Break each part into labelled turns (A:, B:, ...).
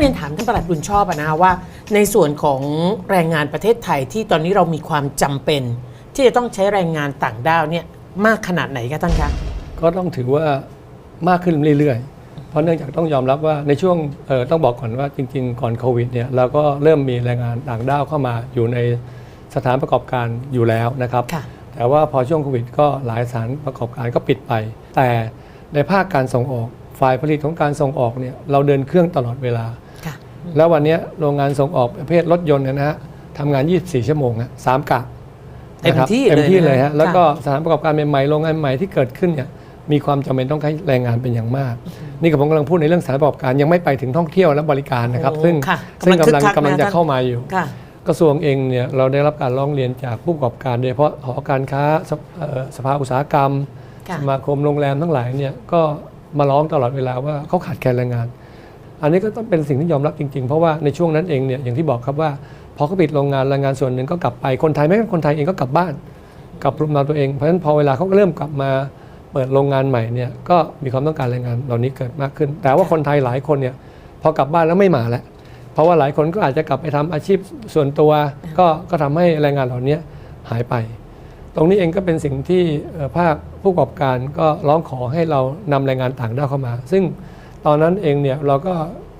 A: เรียนถามท่านประหลัดบุญชอบอะนะคะว่า ในส่วนของแรงงานประเทศไทยที่ตอนนี้เรามีความจำเป็น ที่จะต้องใช้แรงงานต่างด้าวเนี่ยมากขนาดไหนคะท่านคะ
B: ก็ต้องถือว่ามากขึ้นเรื่อยๆ เพราะเนื่องจากต้องยอมรับว่าในช่วงเอ่อต้องบอกก่อนว่าจริง ๆ ก่อนโควิดเนี่ยเราก็เริ่มมีแรงงานต่างด้าวเข้ามาอยู่ในสถานประกอบการอยู่แล้วนะครับ
A: ค่ะ
B: แต่ว่าพอช่วงโควิดก็หลายสถานประกอบการก็ปิดไป แต่ในภาคการส่งออกฝ่ายผลิตของการส่งออกเนี่ยเราเดินเครื่องตลอดเวลา
A: ค่ะ
B: แล้ววันเนี้ยโรงงานส่งออกประเภทรถยนต์เนี่ยนะฮะทำงาน 24 ชั่วโมงนะสามกะ
A: เต็ม
B: นะครับ
A: ที่
B: เต็มที่
A: เลยนะ
B: เลยฮะ
A: ค่ะ
B: แล้วก็สถานประกอบการใหม่ๆโรงงานใหม่ที่เกิดขึ้นเนี่ยมีความจำเป็นต้องใช้แรงงานเป็นอย่างมาก นี่กับผมกำลังพูดในเรื่องสถานประกอบการยังไม่ไปถึงท่องเที่ยวและบริการนะครับ
A: โอ้
B: ซึ่ง
A: ค่ะ
B: ซึ่งกำลัง
A: กำลังคึกคัก
B: กำลังจะ
A: นะท่าน
B: เข้ามาอยู่
A: ค่ะ
B: กระทรวงเองเนี่ยเราได้รับการร้องเรียนจากผู้ประกอบการโดยเฉพาะหอการค้าสภเอ่อสภาอุตสาหกรรม
A: ค่ะ
B: สมาคมโรงแรมทั้งหลายเนี่ยก็มาร้องตลอดเวลาว่าเขาขาดแคลนแรงงาน อันนี้ก็ต้องเป็นสิ่งที่ยอมรับจริงๆ เพราะว่าในช่วงนั้นเองเนี่ยอย่างที่บอกครับว่าพอเขาปิดโรงงานแรงงานส่วนหนึ่งก็กลับไปคนไทยแม้กระทั่งคนไทยเองก็กลับบ้านกลับภูมิลำเนาตัวเองเพราะฉะนั้นพอเวลาเขาก็เริ่มกลับมาเปิดโรงงานใหม่เนี่ยก็มีความต้องการแรงงานเหล่านี้เกิดมากขึ้น แต่ว่าคนไทยหลายคนเนี่ยพอกลับบ้านแล้วไม่มาแล้วเพราะว่าหลายคนก็อาจจะกลับไปทำอาชีพส่วนตัวก็ก็ทำให้แรงงานเหล่านี้หายไป ตรงนี้เองก็เป็นสิ่งที่ภาคผู้ประกอบการก็ร้องขอให้เรานำแรงงานต่างด้าวเข้ามา ซึ่ง ตอนนั้นเองเนี่ยเราก็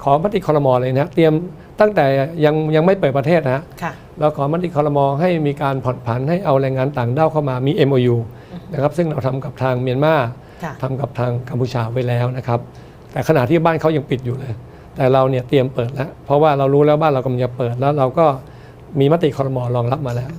B: ขอมติคอรมอเลยนะเตรียมตั้งแต่ยังยังไม่เปิดประเทศนะฮะ
A: ค่ะ
B: เราขอมติคอรมอให้มีการผ่อนผันให้เอาแรงงานต่างด้าวเข้ามามี MOU นะครับซึ่งเราทำกับทางเมียนมา
A: ค่ะ
B: ทำกับทางกัมพูชาไว้แล้วนะครับ แต่ขณะที่บ้านเขายังปิดอยู่เลย แต่เราเนี่ยเตรียมเปิดแล้ว เพราะว่าเรารู้แล้วบ้านเรากำลังจะเปิดแล้วเราก็มีมติคอรมอรองรับมาแล้ว